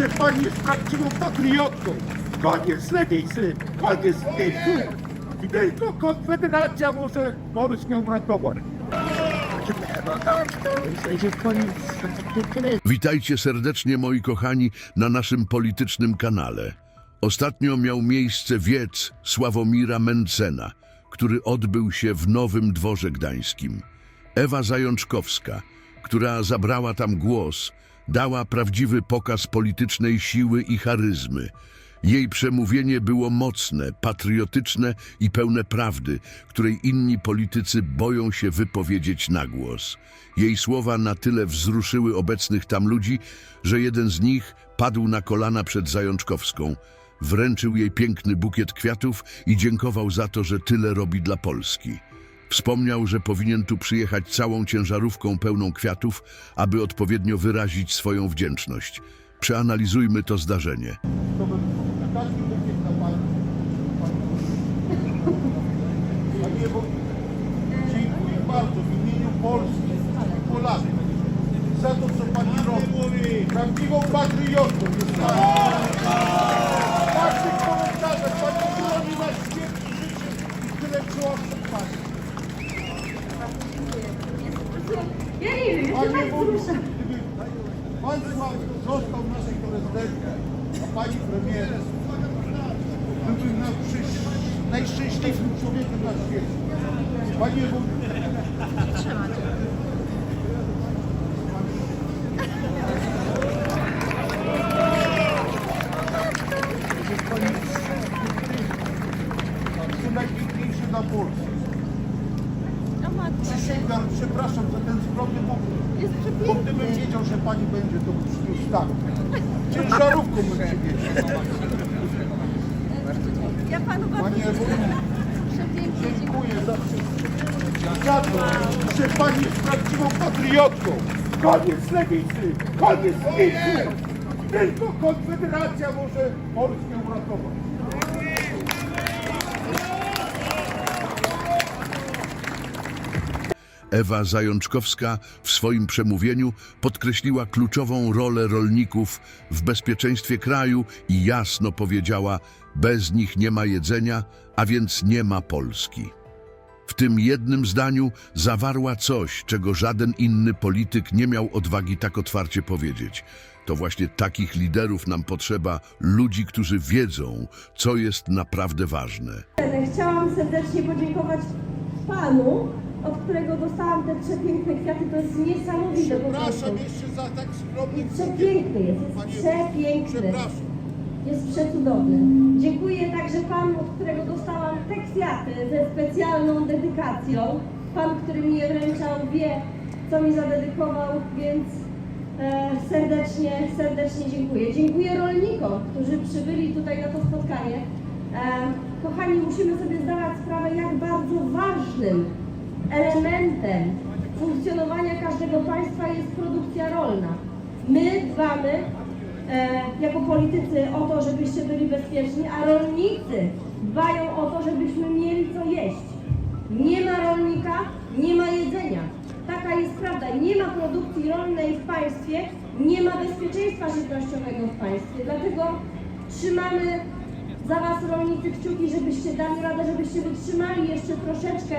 że pani jest prawdziwą patriotką. Koniec z lewicy, koniec z PiSu. I tylko Konfederacja może Polskę uratować. Witajcie serdecznie moi kochani na naszym politycznym kanale. Ostatnio miał miejsce wiec Sławomira Mencena, który odbył się w Nowym Dworze Gdańskim. Ewa Zajączkowska, która zabrała tam głos, dała prawdziwy pokaz politycznej siły i charyzmy. Jej przemówienie było mocne, patriotyczne i pełne prawdy, której inni politycy boją się wypowiedzieć na głos. Jej słowa na tyle wzruszyły obecnych tam ludzi, że jeden z nich padł na kolana przed Zajączkowską, wręczył jej piękny bukiet kwiatów i dziękował za to, że tyle robi dla Polski. Wspomniał, że powinien tu przyjechać całą ciężarówką pełną kwiatów, aby odpowiednio wyrazić swoją wdzięczność. Przeanalizujmy to zdarzenie. Dziękuję bardzo w imieniu Polski i Polaków za to, co pani robi. Prawdziwą patriotką jest pani. W pani broni nas wielki życiem i tyle czoła przed pani. Ja nie wiem, jeszcze Panie gdyby pan został naszym prezydentem, a pani premierem, byłby na przysz- najszczęśliwszym człowiekiem na świecie. Panie to najpiękniejszy na Polsce. Ja przepraszam za ten skromny bukiet. Bo gdybym wiedział, że pani będzie, to bym już tak. Ciężarówką bym przywieźł. Ja panu bardzo Panie dziękuję. za wszystko. Za to, że pani jest prawdziwą patriotką. Koniec z lewicy, koniec z PiSu. Tylko Konfederacja może Polskę uratować. Ewa Zajączkowska w swoim przemówieniu podkreśliła kluczową rolę rolników w bezpieczeństwie kraju i jasno powiedziała: bez nich nie ma jedzenia, a więc nie ma Polski. W tym jednym zdaniu zawarła coś, czego żaden inny polityk nie miał odwagi tak otwarcie powiedzieć. To właśnie takich liderów nam potrzeba, ludzi, którzy wiedzą, co jest naprawdę ważne. Chciałam serdecznie podziękować panu, od którego dostałam te przepiękne kwiaty. To jest niesamowite po prostu. Przepraszam jeszcze za tak skromny Przepiękny jest, jest przepiękny. Przepraszam. Jest przecudowny. Dziękuję także panu, od którego dostałam te kwiaty ze specjalną dedykacją. Pan, który mi je wręczał, wie, co mi zadedykował, więc e, serdecznie, serdecznie dziękuję. Dziękuję rolnikom, którzy przybyli tutaj na to spotkanie. E, kochani, musimy sobie zdawać sprawę, jak bardzo ważnym elementem funkcjonowania każdego państwa jest produkcja rolna. My dbamy e, jako politycy o to, żebyście byli bezpieczni, a rolnicy dbają o to, żebyśmy mieli co jeść. Nie ma rolnika, nie ma jedzenia. Taka jest prawda. Nie ma produkcji rolnej w państwie, nie ma bezpieczeństwa żywnościowego w państwie. Dlatego trzymamy za Was rolnicy kciuki, żebyście dali radę, żebyście wytrzymali jeszcze troszeczkę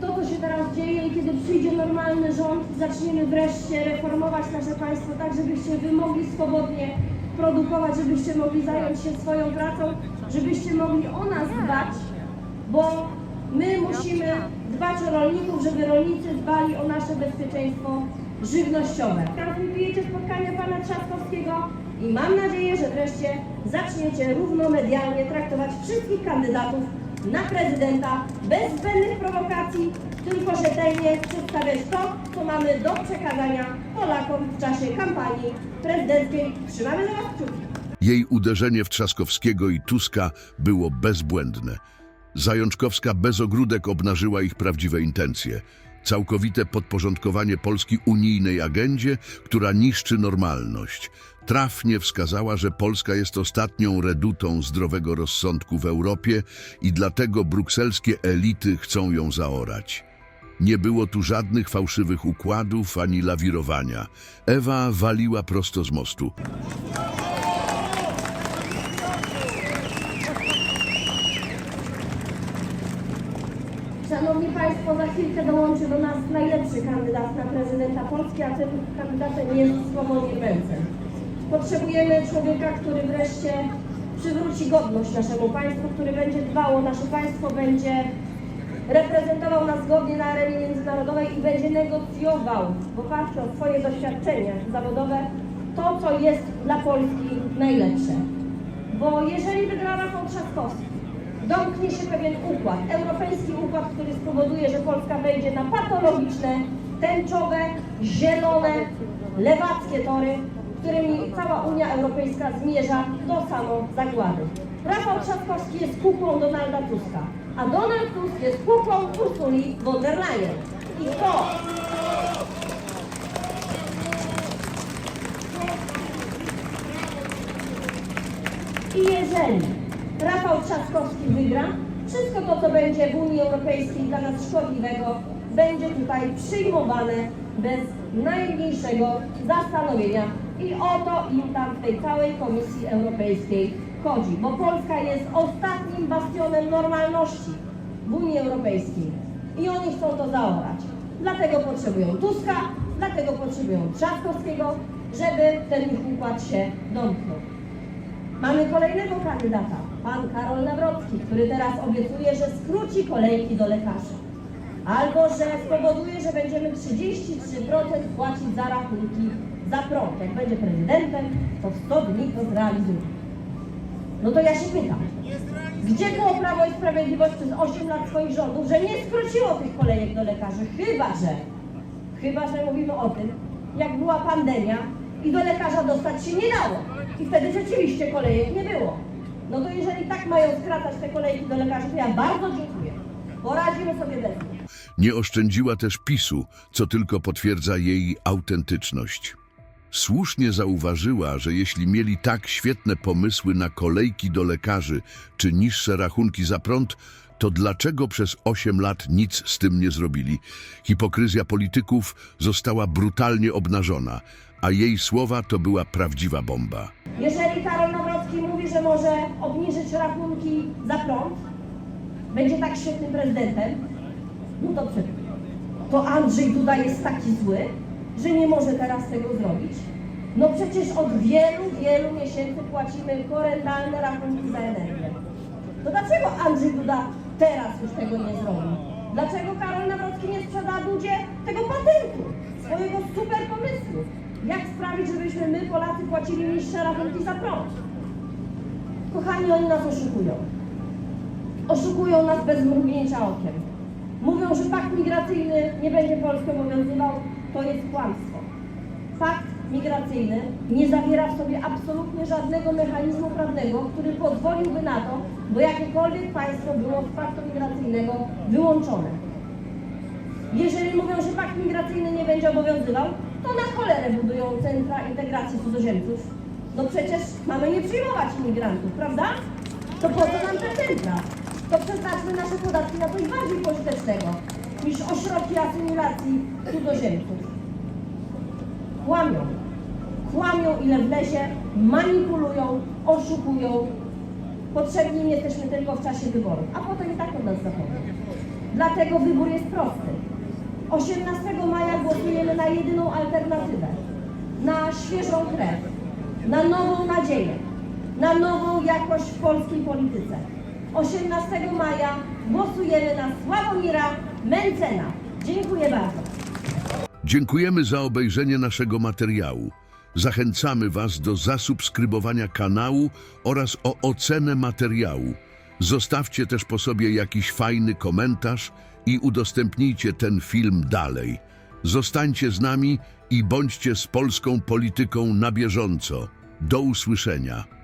to, co się teraz dzieje i kiedy przyjdzie normalny rząd, zaczniemy wreszcie reformować nasze państwo tak, żebyście Wy mogli swobodnie produkować, żebyście mogli zająć się swoją pracą, żebyście mogli o nas dbać, bo my musimy dbać o rolników, żeby rolnicy dbali o nasze bezpieczeństwo żywnościowe. Transmitujecie spotkania pana Trzaskowskiego i mam nadzieję, że wreszcie zaczniecie równomedialnie traktować wszystkich kandydatów na prezydenta bez zbędnych prowokacji, tylko rzetelnie przedstawiać to, co mamy do przekazania Polakom w czasie kampanii prezydenckiej. Trzymamy za Was kciuki. Jej uderzenie w Trzaskowskiego i Tuska było bezbłędne. Zajączkowska bez ogródek obnażyła ich prawdziwe intencje. Całkowite podporządkowanie Polski unijnej agendzie, która niszczy normalność. Trafnie wskazała, że Polska jest ostatnią redutą zdrowego rozsądku w Europie i dlatego brukselskie elity chcą ją zaorać. Nie było tu żadnych fałszywych układów ani lawirowania. Ewa waliła prosto z mostu. Państwo, za chwilkę dołączy do nas najlepszy kandydat na prezydenta Polski, a tym kandydatem jest Sławomir Mencen. Potrzebujemy człowieka, który wreszcie przywróci godność naszemu państwu, który będzie dbał o nasze państwo, będzie reprezentował nas godnie na arenie międzynarodowej i będzie negocjował w oparciu o swoje doświadczenie zawodowe to, co jest dla Polski najlepsze. Bo jeżeli wygra Rafał Trzaskowski, domknie się pewien układ, europejski układ, który spowoduje, że Polska wejdzie na patologiczne, tęczowe, zielone, lewackie tory, którymi cała Unia Europejska zmierza do samą zagłady. Rafał Trzaskowski jest kukłą Donalda Tuska, a Donald Tusk jest kukłą Ursuli von der Leyen. I to I jeżeli Trzaskowski wygra, wszystko to, co będzie w Unii Europejskiej dla nas szkodliwego, będzie tutaj przyjmowane bez najmniejszego zastanowienia. I o to im tam w tej całej Komisji Europejskiej chodzi, bo Polska jest ostatnim bastionem normalności w Unii Europejskiej. I oni chcą to zaorać. Dlatego potrzebują Tuska, dlatego potrzebują Trzaskowskiego, żeby ten ich układ się domknął. Mamy kolejnego kandydata, pan Karol Nawrocki, który teraz obiecuje, że skróci kolejki do lekarzy. Albo że spowoduje, że będziemy 33% płacić za rachunki za prąd. Jak będzie prezydentem, to w 100 dni to zrealizuje. No to ja się pytam, gdzie było Prawo i Sprawiedliwość przez 8 lat swoich rządów, że nie skróciło tych kolejek do lekarzy? Chyba, że, chyba, że mówimy o tym, jak była pandemia i do lekarza dostać się nie dało. I wtedy rzeczywiście kolejek nie było. No to jeżeli tak mają skracać te kolejki do lekarzy, to ja bardzo dziękuję. Poradzimy sobie bez nich. Nie oszczędziła też PiSu, co tylko potwierdza jej autentyczność. Słusznie zauważyła, że jeśli mieli tak świetne pomysły na kolejki do lekarzy czy niższe rachunki za prąd, to dlaczego przez 8 lat nic z tym nie zrobili? Hipokryzja polityków została brutalnie obnażona, a jej słowa to była prawdziwa bomba. Jeżeli Karol że może obniżyć rachunki za prąd, będzie tak świetnym prezydentem, no to przed. To Andrzej Duda jest taki zły, że nie może teraz tego zrobić. No przecież od wielu, wielu miesięcy płacimy horrendalne rachunki za energię. To dlaczego Andrzej Duda teraz już tego nie zrobi? Dlaczego Karol Nawrocki nie sprzeda Dudzie tego patentu, swojego super pomysłu? Jak sprawić, żebyśmy my, Polacy, płacili niższe rachunki za prąd? Kochani, oni nas oszukują. Oszukują nas bez mrugnięcia okiem. Mówią, że pakt migracyjny nie będzie Polskę obowiązywał. To jest kłamstwo. Pakt migracyjny nie zawiera w sobie absolutnie żadnego mechanizmu prawnego, który pozwoliłby na to, by jakiekolwiek państwo było z paktu migracyjnego wyłączone. Jeżeli mówią, że pakt migracyjny nie będzie obowiązywał, to na cholerę budują centra integracji cudzoziemców. No przecież mamy nie przyjmować imigrantów, prawda? To po co nam te centra? To przeznaczmy nasze podatki na coś bardziej pożytecznego niż ośrodki asymilacji cudzoziemców. Kłamią. Kłamią ile wlezie, manipulują, oszukują. Potrzebni jesteśmy tylko w czasie wyborów, a potem i tak od nas zapomną. Dlatego wybór jest prosty. 18 maja głosujemy na jedyną alternatywę, na świeżą krew, na nową nadzieję, na nową jakość w polskiej polityce. 18 maja głosujemy na Sławomira Mencena. Dziękuję bardzo. Dziękujemy za obejrzenie naszego materiału. Zachęcamy Was do zasubskrybowania kanału oraz o ocenę materiału. Zostawcie też po sobie jakiś fajny komentarz i udostępnijcie ten film dalej. Zostańcie z nami i bądźcie z polską polityką na bieżąco. Do usłyszenia.